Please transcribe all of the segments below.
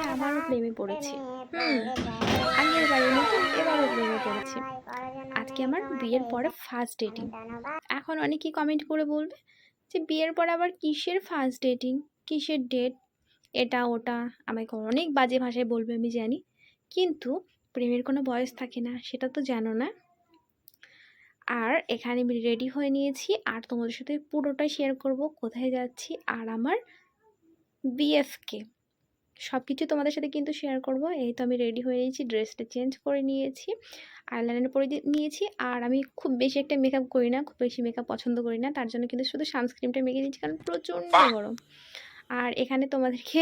এবারে আবারও প্রেমে পড়েছি। আগের এবারও প্রেমে পড়েছি। আজকে আমার বিয়ের পরে ফার্স্ট ডেটিং এখন অনেকেই কমেন্ট করে বলবে যে, বিয়ের পর আবার কিসের ফার্স্ট ডেটিং কিসের ডেট এটা, ওটা। আমাকে অনেক বাজে ভাষায় বলবে, আমি জানি। কিন্তু প্রেমের কোনো বয়স থাকে না, সেটা তো জানো না। আর এখানে আমি রেডি হয়ে নিয়েছি, আর তোমাদের সাথে পুরোটাই শেয়ার করব, কোথায় যাচ্ছি, আর আমার বিএফকে সব কিছু তোমাদের সাথে কিন্তু শেয়ার করব। এই তো আমি রেডি হয়ে নিয়েছি ড্রেসটা চেঞ্জ করে নিয়েছি আইলাইনার পরে নিয়েছি। আর আমি খুব বেশি একটা মেকআপ করি না খুব বেশি মেকআপ পছন্দ করি না। তার জন্য কিন্তু শুধু সানস্ক্রিনটা মেখে নিয়েছি কারণ প্রচণ্ড গরম। আর এখানে তোমাদেরকে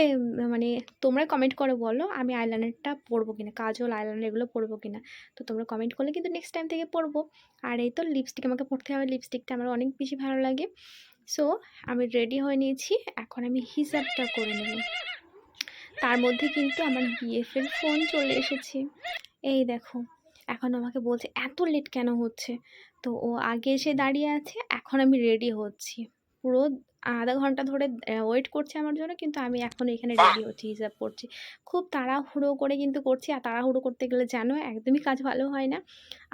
মানে তোমরা কমেন্ট করে বলো আমি আইলাইনারটা পরবো কিনা কাজল আইলাইনার এগুলো পরবো কিনা। তো তোমরা কমেন্ট করলে কিন্তু নেক্সট টাইম থেকে পরবো। আর এই তো লিপস্টিক আমাকে পরতে হবে লিপস্টিকটা আমার অনেক বেশি ভালো লাগে। সো আমি রেডি হয়ে নিয়েছি এখন আমি হিসাবটা করে নেব। তার মধ্যে কিন্তু আমার বিএফের ফোন চলে এসেছে। এই দেখো, এখন আমাকে বলছে, এত লেট কেন হচ্ছে? তো ও আগে এসে দাঁড়িয়ে আছে, এখন আমি রেডি হচ্ছি। পুরো আধা ঘণ্টা ধরে ওয়েট করছে আমার জন্য, কিন্তু আমি এখন এখানে রেডি হচ্ছি, হিসাব করছি। খুব তাড়াহুড়ো করে কিন্তু করছি, আর তাড়াহুড়ো করতে গেলে জানো, একদমই কাজ ভালো হয় না।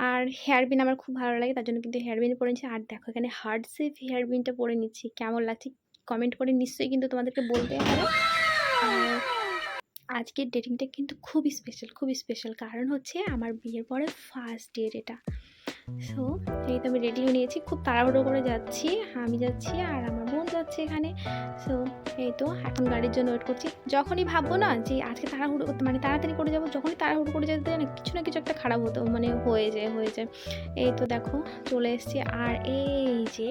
আর হেয়ার বিন আমার খুব ভালো লাগে, তার জন্য কিন্তু হেয়ার বিন পরে নিচ্ছি আর দেখো, এখানে হার্ড সেফ হেয়ার বিনটা পরে নিচ্ছি। কেমন লাগছে? কমেন্ট করে নিশ্চয়ই কিন্তু তোমাদেরকে বলতে হবে আজকের ডেটিংটা কিন্তু খুবই স্পেশাল খুব স্পেশাল কারণ হচ্ছে আমার বিয়ের পরে ফার্স্ট ডেট এটা। সো এই তো আমি রেডি হয়ে নিয়েছি, খুব তাড়াহুড়ো করে যাচ্ছি, আমি যাচ্ছি আর আমার বোন যাচ্ছে এখানে। সো এই তো, এখন গাড়ির জন্য ওয়েট করছি। যখনই ভাববো না যে আজকে তাড়াহুড়ো মানে তাড়াতাড়ি করে যাব, যখনই তাড়াহুড়ো করে যেতে না, কিছু না কিছু একটা খারাপ হতো মানে হয়ে যায় হয়ে যায়। এই তো দেখো, চলে এসেছি। আর এই যে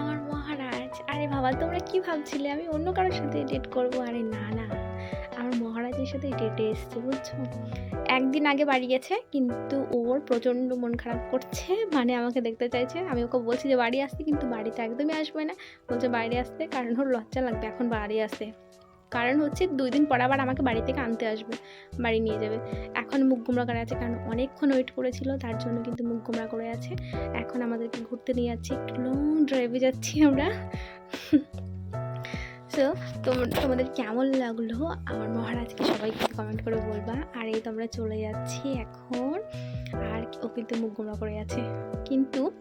আমার মহারাজ, আরে বাবা, তোমরা কি ভাবছিলে? আমি অন্য কারোর সাথে ডেট করব? আরে না না। মহারাজের সাথে ডেটে এসছে, বুঝছ? একদিন আগে বাড়ি গেছে, কিন্তু ওর প্রচণ্ড মন খারাপ করছে মানে আমাকে দেখতে চাইছে। আমি ওকে বলছি যে, বাড়ি আসতে? কিন্তু বাড়িতে একদমই আসবে না। বলছে, বাড়ি আসতে, কারণ ওর লজ্জা লাগবে এখন বাড়ি আসতে। কারণ হচ্ছে দুই দিন পর আবার আমাকে বাড়ি থেকে আনতে আসবে, বাড়ি নিয়ে যাবে। এখন মুখ গুমরা করে আছে, কারণ অনেকক্ষণ ওয়েট করেছিল, তার জন্য কিন্তু মুখ গুমরা করে আছে। এখন আমাদেরকে ঘুরতে নিয়ে যাচ্ছে, একটু লং ড্রাইভে যাচ্ছি আমরা। সো তোমাদের কেমন লাগল? আমার মহারাজকে সবাই কমেন্ট করে বলবা। আর এই তোমরা চলে যাচ্ছি এখন। ও কিন্তু মুখ গোমরা করে আছে কিন্তু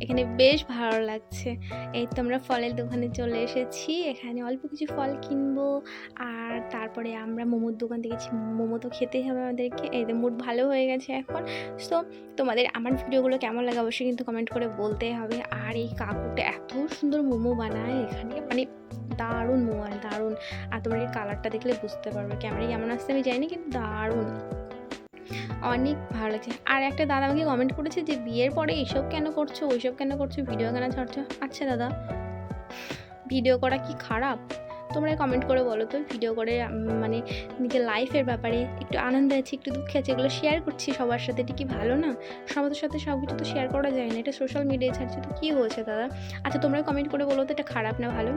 এখানে বেশ ভালো লাগছে। এই তো আমরা ফলের দোকানে চলে এসেছি। এখানে অল্প কিছু ফল কিনবো। আর তারপরে আমরা মোমোর দোকান দেখেছি। মোমো তো খেতেই হবে আমাদেরকে। এই তো মুড ভালো হয়ে গেছে এখন। সো তোমাদের আমার ভিডিওগুলো কেমন লাগে অবশ্যই কিন্তু কমেন্ট করে বলতে হবে। আর এই কাকুটা এত সুন্দর মোমো বানায় এখানে। মানে দারুণ মোমো, দারুণ। আর তোমার এই কালারটা দেখলে বুঝতে পারবে। ক্যামেরায় কেমন আসছে আমি জানি কিন্তু দারুণ। অনেক ভালো লাগছে। আর একটা দাদা আমাকে কমেন্ট করেছে যে, বিয়ের পরে এইসব কেন করছ? ওইসব কেন করছ? ভিডিও কেন ছাড়ছো আচ্ছা দাদা ভিডিও করা কি খারাপ? তোমরা কমেন্ট করে বলো তো ভিডিও করে মানে নিজের লাইফের ব্যাপারে একটু আনন্দ আছে, একটু দুঃখে আছে, এগুলো শেয়ার করছি সবার সাথে, এটা কি ভালো না? সবার সাথে সব কিছু তো শেয়ার করা যায় না, এটা সোশ্যাল মিডিয়ায় ছাড়ছে তো কী হয়েছে দাদা? আচ্ছা তোমরা কমেন্ট করে বলো তো, এটা খারাপ না ভালো?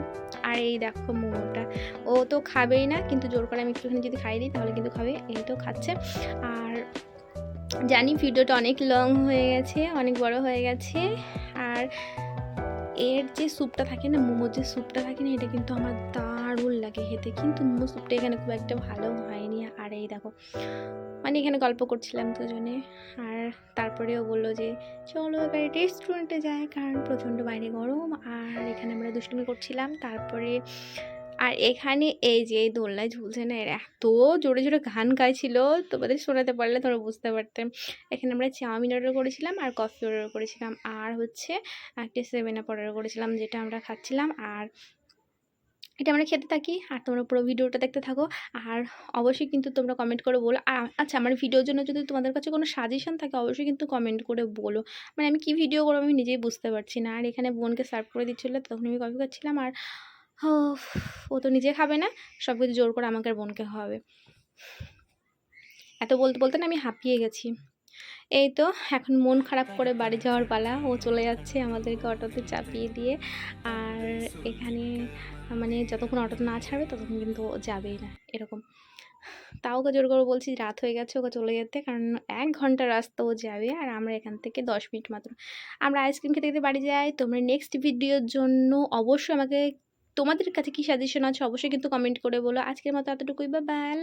আর এই দেখো মোমোটা, ও তো খাবেই না, কিন্তু জোর করে আমি একটুখানি যদি খাই দিই, তাহলে কিন্তু খাবে, এই তো খাচ্ছে। আর জানি ভিডিওটা অনেক লং হয়ে গেছে, অনেক বড় হয়ে গেছে, আর এর যে স্যুপটা থাকে না, মোমোর যে স্যুপটা থাকে না, এটা কিন্তু আমার দারুণ লাগে খেতে। কিন্তু মোমো স্যুপটা এখানে খুব একটা ভালো হয়নি। আর এই দেখো মানে এখানে গল্প করছিলাম দুজনে। আর তারপরে ও বলল যে, চলো এবার রেস্টুরেন্টে যায় কারণ প্রচণ্ড বাইরে গরম। আর এখানে আমরা দুষ্টুমি করছিলাম। তারপরে আর এখানে এই যে এই দোলনায় ঝুলছে না, এর এত জোরে জোরে গান গাইছিল, তোমাদের শোনাতে পারলে তোমরা বুঝতে পারতে। এখানে আমরা চাউমিন অর্ডার করেছিলাম আর কফি অর্ডার করেছিলাম। আর হচ্ছে একটা সেভেন আপ অর্ডার করেছিলাম যেটা আমরা খাচ্ছিলাম। আর এটা আমরা খেতে থাকি। আর তোমরা পুরো ভিডিওটা দেখতে থাকো। আর অবশ্যই কিন্তু তোমরা কমেন্ট করে বলো। আ- আচ্ছা আমার ভিডিওর জন্য যদি তোমাদের কাছে কোনো সাজেশন থাকে, অবশ্যই কিন্তু কমেন্ট করে বলো। মানে আমি কি ভিডিও করব আমি নিজেই বুঝতে পারছি না। আর এখানে বোনকে সার্ভ করে দিচ্ছিল, তখন আমি কফি খাচ্ছিলাম। আর ও তো নিজে খাবে না, সব কিছু জোর করে আমাকে বোনকে খাওয়াবে। এত বলতে বলতে না আমি হাঁপিয়ে গেছি। এই তো, এখন মন খারাপ করে বাড়ি যাওয়ার পালা, ও চলে যাচ্ছে আমাদেরকে অটোতে চাপিয়ে দিয়ে। আর এখানে মানে যতক্ষণ অটো না ছাড়বে, ততক্ষণ কিন্তু ও যাবেই না, এরকম। তাও ওকে জোর করে বলছি, রাত হয়ে গেছে, ওকে চলে যেতে। কারণ এক ঘণ্টা রাস্তা ও যাবে, আর আমরা এখান থেকে দশ মিনিট মাত্র। আমরা আইসক্রিম খেতে খেতে বাড়ি যাই। তোমরা নেক্সট ভিডিওর জন্য অবশ্যই আমাকে তোমাদের কাছে কি সাজেশন আছে? অবশ্যই কিন্তু কমেন্ট করে বলো। আজকের মতো এতটুকুই। বা বাই